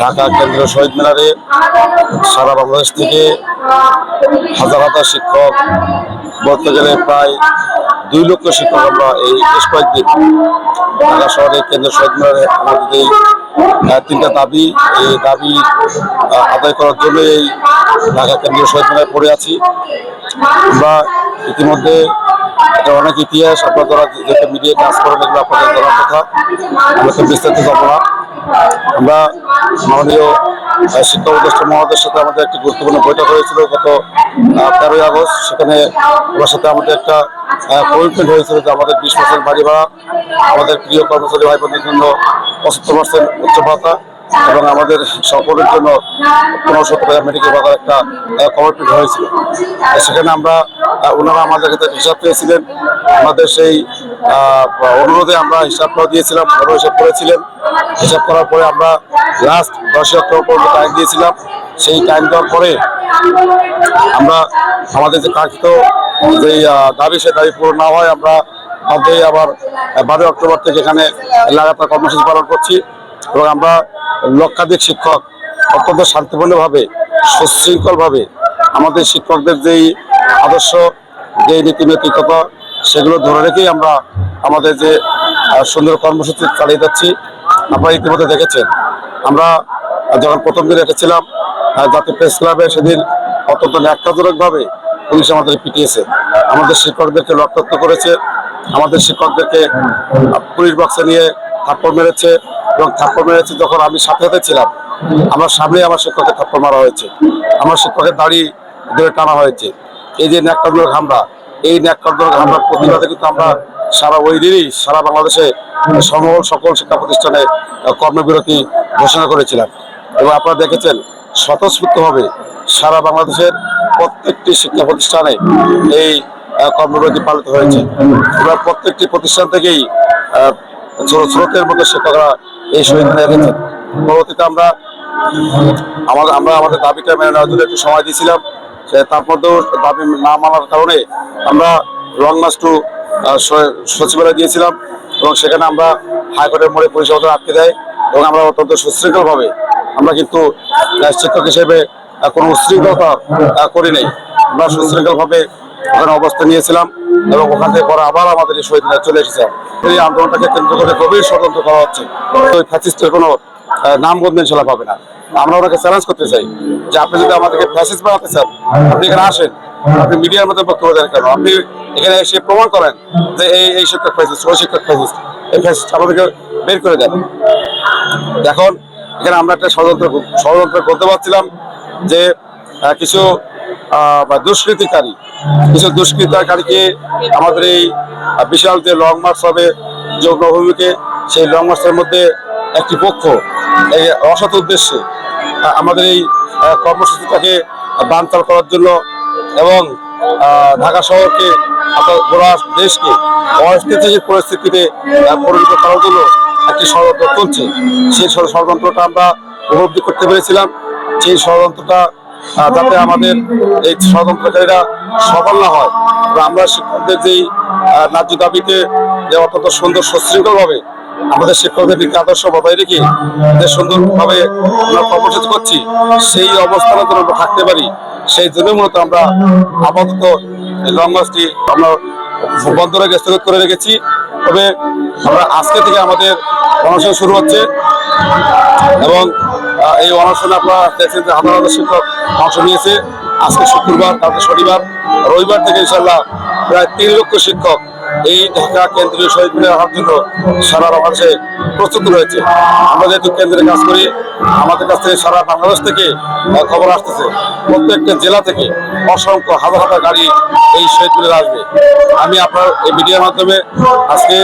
ঢাকা কেন্দ্রীয় শহীদ মিনারে সারা বাংলাদেশ থেকে হাজার হাজার শিক্ষক বলতে গেলে প্রায় দুই লক্ষ শিক্ষক আমরা এই বেশ কয়েকদিন ঢাকা শহরে কেন্দ্রীয় শহীদ মিনারে আমাদের এই তিনটা দাবি, এই দাবি আদায় করার জন্য এই ঢাকা কেন্দ্রীয় শহীদ মিনারে পড়ে আছি। আমরা ইতিমধ্যে এটা অনেক ইতিহাস, আপনারা যেটা মিডিয়া কাজ করেন, এগুলো আপনাদের জানার কথা। বিস্তারিত যাব না আমরা মাননীয় শিক্ষা উপদেষ্টা মহোদয়ের সাথে আমাদের একটি গুরুত্বপূর্ণ বৈঠক হয়েছিল গত তেরোই আগস্ট। সেখানে ওনার সাথে আমাদের একটা কমিটমেন্ট হয়েছিল যে আমাদের বিশ পার্সেন্ট বাড়ি ভাড়া, আমাদের প্রিয় কর্মচারী ভাই বোনদের জন্য পঁচাত্তর পার্সেন্ট উচ্চ ভাতা এবং আমাদের সকলের জন্য পনেরোশো টাকা মেডিকেল ভাতার একটা কমিটমেন্ট হয়েছিল। সেখানে আমরা ওনারা আমাদের কাছে হিসাব পেয়েছিলেন আমাদের সেই অনুরোধে আমরা হিসাবটাও দিয়েছিলাম ওনারা হিসাব করেছিলেন। হিসাব করার পরে আমরা লাস্ট দশই অক্টোবর পর্যন্ত টাইম দিয়েছিলাম। সেই টাইম দেওয়ার পরে আমরা আমাদের যে কাঙ্ক্ষিত যে দাবি সে দাবি পূরণ না হয় আমরা মধ্যে আবার বারোই অক্টোবর থেকে এখানে লাগাতার কর্মসূচি পালন করছি এবং আমরা লক্ষাধিক শিক্ষক অত্যন্ত শান্তিপূর্ণভাবে, সুশৃঙ্খলভাবে আমাদের শিক্ষকদের যেই আদর্শ যে নীতি নৈতিকতা সেগুলো ধরে রেখেই আমরা আমাদের যে সুন্দর কর্মসূচি চালিয়ে যাচ্ছি। আপনারা ইতিমধ্যে দেখেছেন, আমরা যখন প্রথম দিন এসেছিলাম জাতীয় প্রেস ক্লাবে সেদিন অত্যন্ত ন্যাক্কাজনকভাবে পুলিশ আমাদের পিটিয়েছে। আমাদের শিক্ষকদেরকে রক্তাক্ত করেছে, আমাদের শিক্ষকদেরকে পুলিশ বক্সে নিয়ে থাপ্পড় মেরেছে এবং থাপ্পড় মেরেছে যখন আমি সাথে সাথে ছিলাম, আমার সামনে আমার শিক্ষকের থাপ্পড় মারা হয়েছে। আমার শিক্ষকের দাড়ি ধরে টানা হয়েছে। এই যে ন্যাক্কাজনক হামলা এই ন্যাক্কাজনক হামলার প্রতিবাদে কিন্তু আমরা সারা ওই দিনই সারা বাংলাদেশে সমগ্র সকল শিক্ষা প্রতিষ্ঠানে কর্মবিরতি ঘোষণা করেছিলাম। এবং আপনারা দেখেছেন, স্বতঃস্ফূর্তভাবে সারা বাংলাদেশের প্রত্যেকটি শিক্ষা প্রতিষ্ঠানে এই কর্মবিরতি পালিত হয়েছে। আমরা প্রত্যেকটি প্রতিষ্ঠান থেকেই স্রোতের মতো শিক্ষকরা এই মিনারে এসেছেন পরবর্তীতে আমরা, আমাদের আমরা আমাদের দাবিটা মেনে নেওয়ার জন্য একটু সময় দিয়েছিলাম। সে তার মধ্যেও দাবি না মানার কারণে আমরা লং মার্চ টু সচিবালয় দিয়েছিলাম এবং সেখানে আমরা হাইকোর্টের মোড়ে অবদান আটকে দেয় এবং আমরা অত্যন্ত সুশৃঙ্খলভাবে আমরা কিন্তু শিক্ষক হিসেবে কোনো উশৃঙ্খলতা করি নাই। আমরা সুশৃঙ্খলভাবে ওখানে অবস্থান নিয়েছিলাম এবং ওখান থেকে পরে আবার আমাদের এই শহীদ চলে এসেছে। এই আন্দোলনটাকে কেন্দ্র করে গভীর স্বতন্ত্র করা হচ্ছে। ফ্যাসিস্টের কোনো নাম বন্ধন চলা পাবে না। আমরা ওনাকে চ্যালেঞ্জ করতে চাই যে আপনি যদি আমাদেরকে ফ্যাসিস্ট বানাতে চান, আপনি এখানে আসেন, আপনি মিডিয়ার মধ্যে বক্তব্য দেন কেন? আপনি এখানে এসে প্রমাণ করেন যে এই এই শিক্ষক ফ্যাসিস্ট ওই শিক্ষক ফ্যাসিস্ট এই ফ্যাসিস্ট আমাদেরকে বের করে দেন। এখন এখানে আমরা একটা ষড়যন্ত্র ষড়যন্ত্র করতে পারছিলাম যে কিছু দুষ্কৃতিকারী, কিছু দুষ্কৃতিকারীকে আমাদের এই বিশাল যে লং মার্চ হবে যৌনভূমিকে সেই লং মার্চের মধ্যে একটি পক্ষ অসৎ উদ্দেশ্যে আমাদের এই কর্মসূচিটাকে বানচাল করার জন্য এবং ঢাকা শহরকে গোড়া দেশকে অস্থিতিশীল পরিস্থিতিতে পরিণত করার জন্য একটি ষড়যন্ত্র চলছে। সেই ষড়যন্ত্রটা আমরা উপলব্ধি করতে পেরেছিলাম। সেই ষড়যন্ত্রটা যাতে আমাদের এই ষড়যন্ত্রকারীরা সফল না হয়। আমরা শিক্ষকদের যেই ন্যায্য দাবিতে যে অত্যন্ত সুন্দর সুশৃঙ্খলভাবে আমাদের শিক্ষকদের দিকে আদর্শ বজায় রেখে যে সুন্দরভাবে আমরা কর্মসূচি করছি, সেই অবস্থানে যেন আমরা থাকতে পারি। সেই জন্য মূলত আমরা আপাতত লং মার্চটি আমরা বন্ধ রেখে স্থগিত করে রেখেছি। তবে আমরা আজকে থেকে আমাদের অনশন শুরু হচ্ছে এবং এই অনশনে আপনারা দেখছেন যে হাজার হাজার শিক্ষক অংশ নিয়েছে। আজকে শুক্রবার কালকে শনিবার, রবিবার থেকে ইনশাল্লাহ প্রায় তিন লক্ষ শিক্ষক এই ঢাকা কেন্দ্রীয় শহীদ মিনার হওয়ার জন্য সারা বাংলাদেশে প্রস্তুত রয়েছে। আমরা যেহেতু কেন্দ্রে কাজ করি, আমাদের কাছ থেকে সারা বাংলাদেশ থেকে খবর আসতেছে। প্রত্যেকটা জেলা থেকে অসংখ্য হাজার হাজার গাড়ি এই শহীদ মিনারে আসবে। আমি আপনার এই মিডিয়ার মাধ্যমে আজকে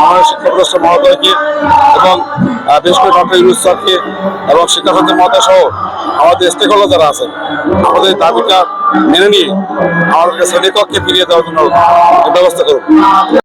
মাননীয় শিক্ষা প্রতিষ্ঠান মহোদয়কে এবং বিশেষ করে ডক্টর ইউনুস স্যারকে এবং শিক্ষাসন্ত্রী মহোদয় সহ আমাদের স্টেক হোল্ডার যারা আছেন, আমাদের দাবিটা মেনে নিয়ে আমাদেরকে শ্রেণীকক্ষে ফিরিয়ে দেওয়ার জন্য ব্যবস্থা করুন।